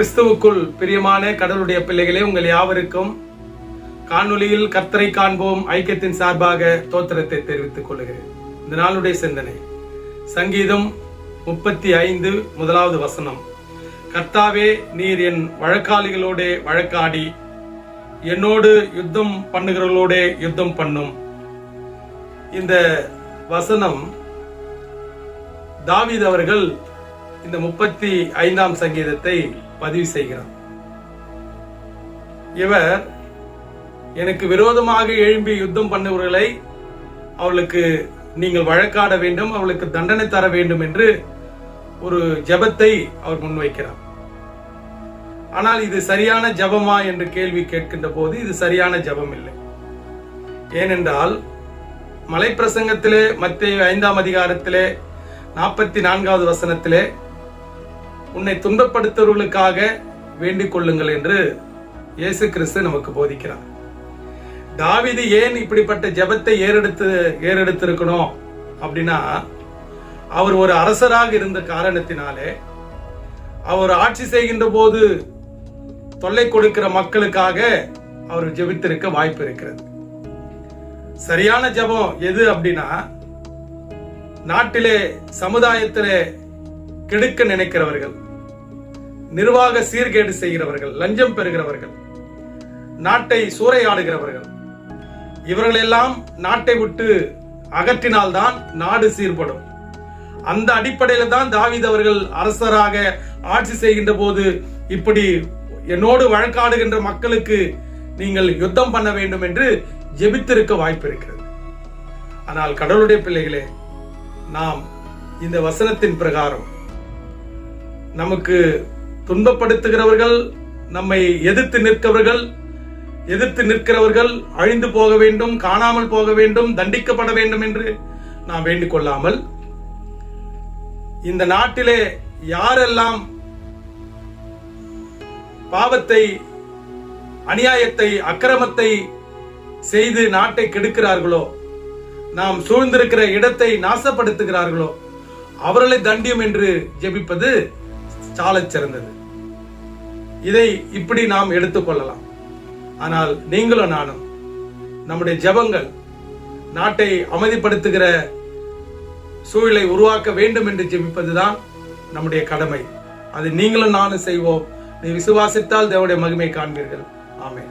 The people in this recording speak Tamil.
கிறிஸ்துவுக்குள் பிரியமான கடவுளுடைய பிள்ளைகளே உங்கள் யாவருக்கும் காணொளியில் கர்த்தரை காண்போம் ஐக்கியத்தின் சார்பாக தோத்திரத்தை தெரிவித்துக் கொள்கிறேன். இந்த நாளுடைய சிந்தனை சங்கீதம் முப்பத்தி ஐந்து முதலாவது வசனம். கர்த்தாவே நீர் என் வழக்காளிகளோட வழக்காடி என்னோடு யுத்தம் பண்ணுகிறவர்களோட யுத்தம் பண்ணும். இந்த வசனம் தாவித் அவர்கள் இந்த முப்பத்தி ஐந்தாம் சங்கீதத்தை பதிவு செய்கிறார் இவர் எனக்கு விரோதமாக எழும்பி யுத்தம் பண்ணவர்களை அவளுக்கு நீங்கள் வழக்காட வேண்டும் அவளுக்கு தண்டனை தர வேண்டும் என்று ஒரு ஜெபத்தை அவர் முன்வைக்கிறார். ஆனால் இது சரியான ஜெபமா என்று கேள்வி கேட்கின்ற போது இது சரியான ஜெபம் இல்லை. ஏனென்றால் மலைப்பிரசங்கத்திலே மத்திய ஐந்தாம் அதிகாரத்திலே நாற்பத்தி நான்காவது வசனத்திலே உன்னை துன்பப்படுத்துவர்களுக்காக வேண்டிக் கொள்ளுங்கள் என்று இயேசு கிறிஸ்து நமக்கு போதிக்கிறார். தாவிது ஏன் இப்படிப்பட்ட ஜெபத்தை ஏறெடுத்து ஏறெடுத்திருக்கணும் அப்படின்னா அவர் ஒரு அரசராக இருந்த காரணத்தினாலே அவர் ஆட்சி செய்கின்ற போது தொல்லை கொடுக்கிற மக்களுக்காக அவர் ஜெபித்திருக்க வாய்ப்பு இருக்கிறது. சரியான ஜெபம் எது அப்படின்னா நாட்டிலே சமுதாயத்திலே கெடுக்க நினைக்கிறவர்கள் நிர்வாக சீர்கேடு செய்கிறவர்கள் லஞ்சம் பெறுகிறவர்கள் நாட்டை சூறையாடுகிறவர்கள் இவர்களெல்லாம் நாட்டை விட்டு அகற்றினால்தான் நாடு சீர்படும். அந்த அடிப்படையில தான் தாவித் அவர்கள் அரசராக ஆட்சி செய்கின்ற போது இப்படி என்னோடு வழக்காடுகின்ற மக்களுக்கு நீங்கள் யுத்தம் பண்ண வேண்டும் என்று ஜெபித்திருக்க வாய்ப்பு இருக்கிறது. ஆனால் கடவுளுடைய பிள்ளைகளே நாம் இந்த வசனத்தின் பிரகாரம் நமக்கு துன்பப்படுத்துகிறவர்கள் நம்மை எதிர்த்து நிற்கிறவர்கள் எதிர்த்து நிற்கிறவர்கள் அழிந்து போக வேண்டும் காணாமல் போக வேண்டும் தண்டிக்கப்பட வேண்டும் என்று நாம் வேண்டிக் கொள்ளாமல் இந்த நாட்டிலே யாரெல்லாம் பாவத்தை அநியாயத்தை அக்கிரமத்தை செய்து நாட்டை கெடுக்கிறார்களோ நாம் சூழ்ந்திருக்கிற இடத்தை நாசப்படுத்துகிறார்களோ அவர்களை தண்டியும் என்று ஜெபிப்பது சாலச் சிறந்தது. இதை இப்படி நாம் எடுத்துக்கொள்ளலாம் ஆனால் நீங்களும் நானும் நம்முடைய ஜெபங்கள் நாட்டை அமைதிப்படுத்துகிற சூழலை உருவாக்க வேண்டும் என்று ஜெபிப்பதுதான் நம்முடைய கடமை. அது நீங்களும் நானும் செய்வோம். நீ விசுவாசித்தால் தேவனுடைய மகிமை காண்பீர்கள். ஆமென்.